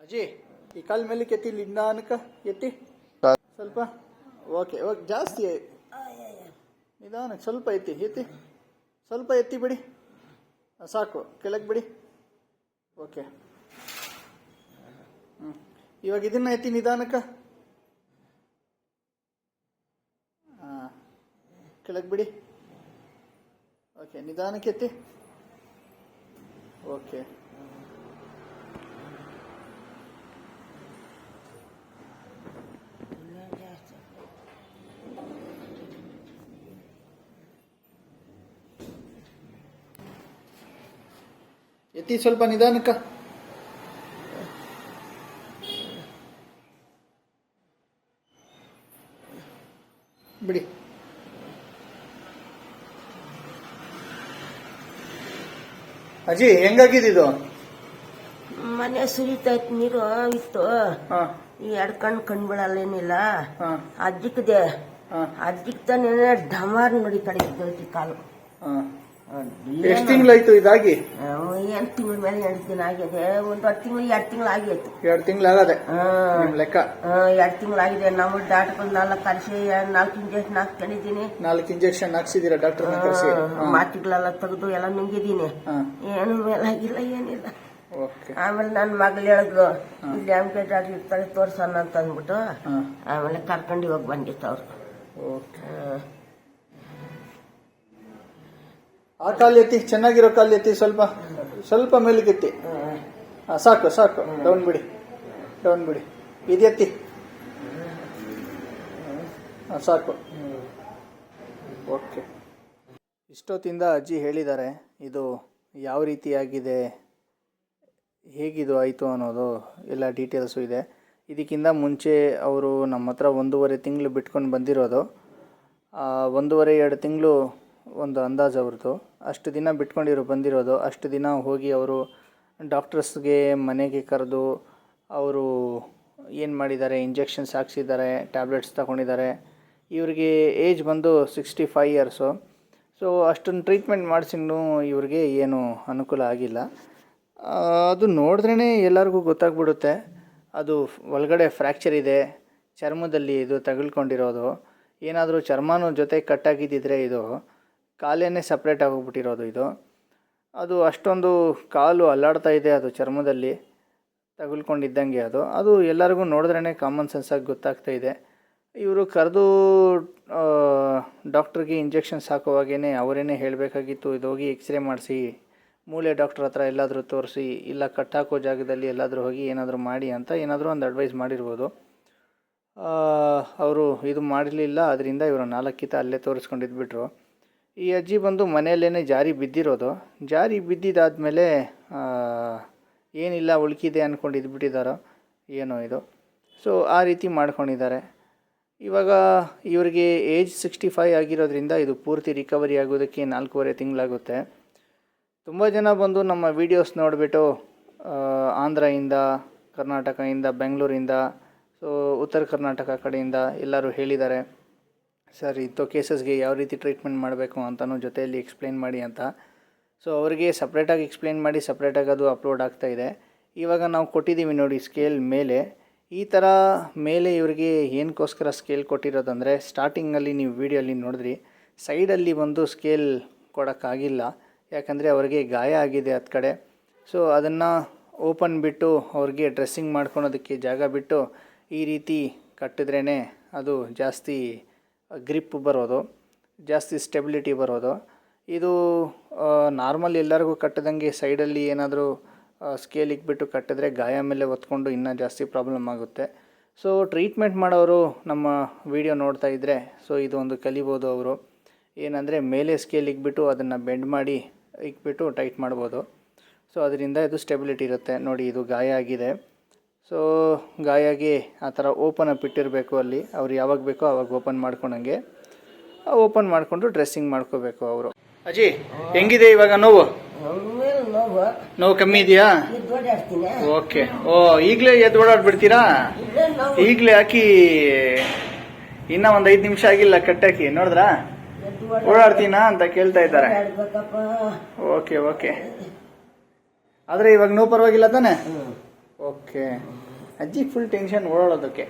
ಅಜ್ಜಿ ಈ ಕಾಲ್ ಮೇಲೆ ಕೆತ್ತಿ ನಿಧಾನಕ್ಕೆ ಎತ್ತಿ. ಸ್ವಲ್ಪ, ಓಕೆ ಓಕೆ, ಜಾಸ್ತಿ ನಿಧಾನಕ್ಕೆ ಸ್ವಲ್ಪ ಎತ್ತಿ ಎತ್ತಿ. ಸ್ವಲ್ಪ ಎತ್ತಿ ಬಿಡಿ. ಸಾಕು, ಕೆಳಗೆ ಬಿಡಿ. ಓಕೆ. ಹ್ಞೂ ಇವಾಗ ಇದನ್ನ ಎತ್ತಿ ನಿಧಾನಕ್ಕೆ. ಹಾಂ ಕೆಳಗೆ ಬಿಡಿ. ಓಕೆ, ನಿಧಾನಕ್ಕೆ ಎತ್ತಿ. ಓಕೆ. ಎತ್ತಿ ಸ್ವಲ್ಪ ನಿಧಾನಕ್ಕ. ಬಿಡಿ. ಅಜ್ಜಿ ಹೆಂಗಾಗಿದ್ದು ಮನೆ ಸುರಿತೈತ್ ನೀರು ಇತ್ತು. ಹಾ. ಈ ಎರಡ್ ಕಣ್ ಕಣ್ ಏನಿಲ್ಲ. ಹಾ. ಅಜ್ಜಿಕ್ದೆ. ಅಜ್ಜಿಕ್ತಾನೆ ಡಮಾರ್ ನೋಡಿ ಕಡೆ ಕಾಲು. ಹಾ. ಎಷ್ಟು ತಿಂಗಳಾಯ್ತು ಇದಾಗಿ? ಎಂಟು ತಿಂಗಳ ಮೇಲೆ ಎಂಟು ದಿನ ಆಗಿದೆ. ಒಂದು ಹತ್ತು ತಿಂಗಳು ಎರಡು ತಿಂಗಳು ಆಗೈತೆ. ಎರಡು ತಿಂಗಳಾಗದೆ ನಿಮ್ ಲೆಕ್ಕ? ಎರಡು ತಿಂಗಳಾಗಿದೆ ನಾವು ಡಾಕ್ಟರ್ ನಾಲ್ಕು ಕರೆಸಿ ನಾಲ್ಕು ಇಂಜೆಕ್ಷನ್ ಹಾಕ್ಕೊಂಡಿದ್ದೀನಿ. ನಾಲ್ಕು ಇಂಜೆಕ್ಷನ್ ಹಾಕ್ಸಿದೀರಾ ಡಾಕ್ಟರ್ ಕರೆಸಿ? ಮಾತಿಗಳೆಲ್ಲ ತೆಗೆದು ಎಲ್ಲ ನುಂಗಿದ್ದೀನಿ. ಏನು ಮೇಲಾಗಿಲ್ಲ ಏನಿಲ್ಲ. ಆಮೇಲೆ ನನ್ನ ಮಗಳು ಹೇಳಿದ್ಲು ಇಲ್ಲಿ ಅಂಕೆ ಡಾಕ್ಟರ್ ಇರ್ತಾರೆ ತೋರ್ಸೋಣ ಅಂತ ಅಂದ್ಬಿಟ್ಟು ಆಮೇಲೆ ಕರ್ಕೊಂಡು ಇವಾಗ ಬಂದಿತ್ತು ಅವ್ರು. ಓಕೆ. ಆ ಕಾಲು ಎತ್ತಿ ಚೆನ್ನಾಗಿರೋ ಕಾಲು ಎತ್ತಿ ಸ್ವಲ್ಪ. ಸ್ವಲ್ಪ ಮೇಲಕ್ಕೆ ಹಾಂ, ಸಾಕು ಸಾಕು. ಡೌನ್ ಬಿಡಿ. ಡೌನ್ ಬಿಡಿ. ಇದು ಎತ್ತಿ. ಸಾಕು. ಓಕೆ. ಇಷ್ಟೊತ್ತಿಂದ ಅಜ್ಜಿ ಹೇಳಿದ್ದಾರೆ, ಇದು ಯಾವ ರೀತಿಯಾಗಿದೆ, ಹೇಗಿದು ಆಯಿತು ಅನ್ನೋದು ಎಲ್ಲ ಡೀಟೇಲ್ಸು ಇದೆ. ಇದಕ್ಕಿಂತ ಮುಂಚೆ ಅವರು ನಮ್ಮ ಹತ್ರ ಒಂದೂವರೆ ತಿಂಗಳು ಬಿಟ್ಕೊಂಡು ಬಂದಿರೋದು. ಒಂದೂವರೆ, ಎರಡು ತಿಂಗಳು ಒಂದು ಅಂದಾಜು ಅವ್ರದ್ದು. ಅಷ್ಟು ದಿನ ಬಿಟ್ಕೊಂಡಿರೋ, ಬಂದಿರೋದು. ಅಷ್ಟು ದಿನ ಹೋಗಿ ಅವರು ಡಾಕ್ಟರ್ಸ್ಗೆ ಮನೆಗೆ ಕರೆದು ಅವರು ಏನು ಮಾಡಿದ್ದಾರೆ, ಇಂಜೆಕ್ಷನ್ಸ್ ಹಾಕ್ಸಿದ್ದಾರೆ, ಟ್ಯಾಬ್ಲೆಟ್ಸ್ ತಗೊಂಡಿದ್ದಾರೆ. ಇವರಿಗೆ ಏಜ್ ಬಂದು ಸಿಕ್ಸ್ಟಿ ಫೈವ್ ಇಯರ್ಸು. ಸೊ ಅಷ್ಟೊಂದು ಟ್ರೀಟ್ಮೆಂಟ್ ಮಾಡಿಸಿನೂ ಇವ್ರಿಗೆ ಏನು ಅನುಕೂಲ ಆಗಿಲ್ಲ. ಅದು ನೋಡಿದ್ರೇ ಎಲ್ಲರಿಗೂ ಗೊತ್ತಾಗ್ಬಿಡುತ್ತೆ. ಅದು ಒಳಗಡೆ ಫ್ರ್ಯಾಕ್ಚರ್ ಇದೆ, ಚರ್ಮದಲ್ಲಿ ಇದು ತಗುಲ್ಕೊಂಡಿರೋದು ಏನಾದರೂ ಚರ್ಮನೂ ಜೊತೆ ಕಟ್ಟಾಗಿದ್ದಿದ್ರೆ ಇದು ಕಾಲೇನೇ ಸಪ್ರೇಟ್ ಆಗೋಗ್ಬಿಟ್ಟಿರೋದು ಇದು. ಅದು ಅಷ್ಟೊಂದು ಕಾಲು ಅಲ್ಲಾಡ್ತಾ ಇದೆ ಅದು ಚರ್ಮದಲ್ಲಿ, ತಗುಲ್ಕೊಂಡಿದ್ದಂಗೆ ಅದು. ಅದು ಎಲ್ಲರಿಗೂ ನೋಡಿದ್ರೇ ಕಾಮನ್ ಸೆನ್ಸಾಗಿ ಗೊತ್ತಾಗ್ತಾ ಇದೆ. ಇವರು ಕರೆದು ಡಾಕ್ಟ್ರಿಗೆ ಇಂಜೆಕ್ಷನ್ಸ್ ಹಾಕುವಾಗೇ ಅವರೇನೇ ಹೇಳಬೇಕಾಗಿತ್ತು, ಇದು ಹೋಗಿ ಎಕ್ಸ್ರೇ ಮಾಡಿಸಿ, ಮೂಳೆ ಡಾಕ್ಟ್ರ್ ಹತ್ರ ಎಲ್ಲಾದರೂ ತೋರಿಸಿ, ಇಲ್ಲ ಕಟ್ ಹಾಕೋ ಜಾಗದಲ್ಲಿ ಎಲ್ಲಾದರೂ ಹೋಗಿ ಏನಾದರೂ ಮಾಡಿ ಅಂತ ಏನಾದರೂ ಒಂದು ಅಡ್ವೈಸ್ ಮಾಡಿರ್ಬೋದು. ಅವರು ಇದು ಮಾಡಿರಲಿಲ್ಲ ಅದರಿಂದ ಇವರು ನಾಲ್ಕಿತ ಅಲ್ಲೇ ತೋರಿಸ್ಕೊಂಡಿದ್ಬಿಟ್ರು. ಈ ಅಜ್ಜಿ ಬಂದು ಮನೆಯಲ್ಲೇ ಜಾರಿ ಬಿದ್ದಿರೋದು. ಜಾರಿ ಬಿದ್ದಿದ್ದಾದಮೇಲೆ ಏನಿಲ್ಲ, ಉಳ್ಕಿದೆ ಅಂದ್ಕೊಂಡು ಇದ್ಬಿಟ್ಟಿದ್ದಾರೋ ಏನೋ ಇದು. ಸೊ ಆ ರೀತಿ ಮಾಡ್ಕೊಂಡಿದ್ದಾರೆ. ಇವಾಗ ಇವರಿಗೆ ಏಜ್ ಸಿಕ್ಸ್ಟಿ ಫೈವ್ ಆಗಿರೋದ್ರಿಂದ ಇದು ಪೂರ್ತಿ ರಿಕವರಿ ಆಗೋದಕ್ಕೆ ನಾಲ್ಕೂವರೆ ತಿಂಗಳಾಗುತ್ತೆ. ತುಂಬ ಜನ ಬಂದು ನಮ್ಮ ವೀಡಿಯೋಸ್ ನೋಡಿಬಿಟ್ಟು ಆಂಧ್ರದಿಂದ, ಕರ್ನಾಟಕದಿಂದ, ಬೆಂಗಳೂರಿಂದ ಸೊ ಉತ್ತರ ಕರ್ನಾಟಕ ಕಡೆಯಿಂದ ಎಲ್ಲರೂ ಹೇಳಿದ್ದಾರೆ. ಸರ್ ಇಂಥ ಕೇಸಸ್ಗೆ ಯಾವ ರೀತಿ ಟ್ರೀಟ್ಮೆಂಟ್ ಮಾಡಬೇಕು ಅಂತಲೂ ಜೊತೆಯಲ್ಲಿ ಎಕ್ಸ್ಪ್ಲೇನ್ ಮಾಡಿ ಅಂತ. ಸೊ, ಅವರಿಗೆ ಸಪ್ರೇಟಾಗಿ ಎಕ್ಸ್ಪ್ಲೇನ್ ಮಾಡಿ ಸಪ್ರೇಟಾಗಿ ಅದು ಅಪ್ಲೋಡ್ ಆಗ್ತಾ ಇದೆ. ಇವಾಗ ನಾವು ಕೊಟ್ಟಿದ್ದೀವಿ ನೋಡಿ ಸ್ಕೇಲ್ ಮೇಲೆ. ಈ ಥರ ಮೇಲೆ ಇವರಿಗೆ ಏನಕ್ಕೋಸ್ಕರ ಸ್ಕೇಲ್ ಕೊಟ್ಟಿರೋದಂದರೆ, ಸ್ಟಾರ್ಟಿಂಗಲ್ಲಿ ನೀವು ವೀಡಿಯೋಲಿ ನೋಡಿದ್ರಿ, ಸೈಡಲ್ಲಿ ಒಂದು ಸ್ಕೇಲ್ ಕೊಡೋಕ್ಕಾಗಿಲ್ಲ. ಯಾಕಂದರೆ ಅವರಿಗೆ ಗಾಯ ಆಗಿದೆ ಹತ್ತು ಕಡೆ. ಸೊ, ಅದನ್ನು ಓಪನ್ ಬಿಟ್ಟು ಅವ್ರಿಗೆ ಡ್ರೆಸ್ಸಿಂಗ್ ಮಾಡ್ಕೊಳೋದಕ್ಕೆ ಜಾಗ ಬಿಟ್ಟು ಈ ರೀತಿ ಕಟ್ಟಿದ್ರೇ ಅದು ಜಾಸ್ತಿ ಗ್ರಿಪ್ ಬರೋದು, ಜಾಸ್ತಿ ಸ್ಟೆಬಿಲಿಟಿ ಬರೋದು. ಇದು ನಾರ್ಮಲ್ ಎಲ್ಲರಿಗೂ ಕಟ್ಟದಂಗೆ ಸೈಡಲ್ಲಿ ಏನಾದರೂ ಸ್ಕೇಲ್ ಇಕ್ಬಿಟ್ಟು ಕಟ್ಟಿದ್ರೆ ಗಾಯ ಮೇಲೆ ಒತ್ಕೊಂಡು ಇನ್ನೂ ಜಾಸ್ತಿ ಪ್ರಾಬ್ಲಮ್ ಆಗುತ್ತೆ. ಸೊ ಟ್ರೀಟ್ಮೆಂಟ್ ಮಾಡೋರು ನಮ್ಮ ವಿಡಿಯೋ ನೋಡ್ತಾ ಇದ್ದರೆ ಸೊ ಇದು ಒಂದು ಕಲಿಬೋದು ಅವರು. ಏನಂದರೆ ಮೇಲೆ ಸ್ಕೇಲ್ ಇಕ್ಬಿಟ್ಟು ಅದನ್ನು ಬೆಂಡ್ ಮಾಡಿ ಇಕ್ಬಿಟ್ಟು ಟೈಟ್ ಮಾಡ್ಬೋದು. ಸೊ ಅದರಿಂದ ಇದು ಸ್ಟೆಬಿಲಿಟಿ ಇರುತ್ತೆ. ನೋಡಿ, ಇದು ಗಾಯ ಆಗಿದೆ. ಸೊ ಗಾಯಾಗಿ ಆ ಥರ ಓಪನ್ ಅಪ್ ಇಟ್ಟಿರಬೇಕು ಅಲ್ಲಿ. ಅವ್ರು ಯಾವಾಗ ಬೇಕೋ ಅವಾಗ ಓಪನ್ ಮಾಡ್ಕೊಂಡಂಗೆ. ಓಪನ್ ಮಾಡಿಕೊಂಡು ಡ್ರೆಸ್ಸಿಂಗ್ ಮಾಡ್ಕೋಬೇಕು ಅವರು. ಅಜ್ಜಿ ಹೆಂಗಿದೆ ಇವಾಗ ನೋವು? ನೋವು. ಕಮ್ಮಿ ಇದೆಯಾ? ಓಕೆ ಓ ಈಗಲೇ ಎದ್ದು ಓಡಾಡ್ಬಿಡ್ತೀರಾ? ಈಗಲೇ ಹಾಕಿ ಇನ್ನ ಒಂದು ಐದು ನಿಮಿಷ ಆಗಿಲ್ಲ ಕಟ್ಟಾಕಿ ನೋಡಿದ್ರಾ? ಓಡಾಡ್ತೀನಾ. ಅಂತ ಕೇಳ್ತಾ ಇದ್ದಾರೆ. ಓಕೆ ಓಕೆ ಆದರೆ ಇವಾಗ ನೋವು ಪರವಾಗಿಲ್ಲ ತಾನೆ? ಓಕೆ ಅಜ್ಜಿಗೆ ಫುಲ್ ಟೆನ್ಷನ್ ಓಡಾಡೋದಕ್ಕೆ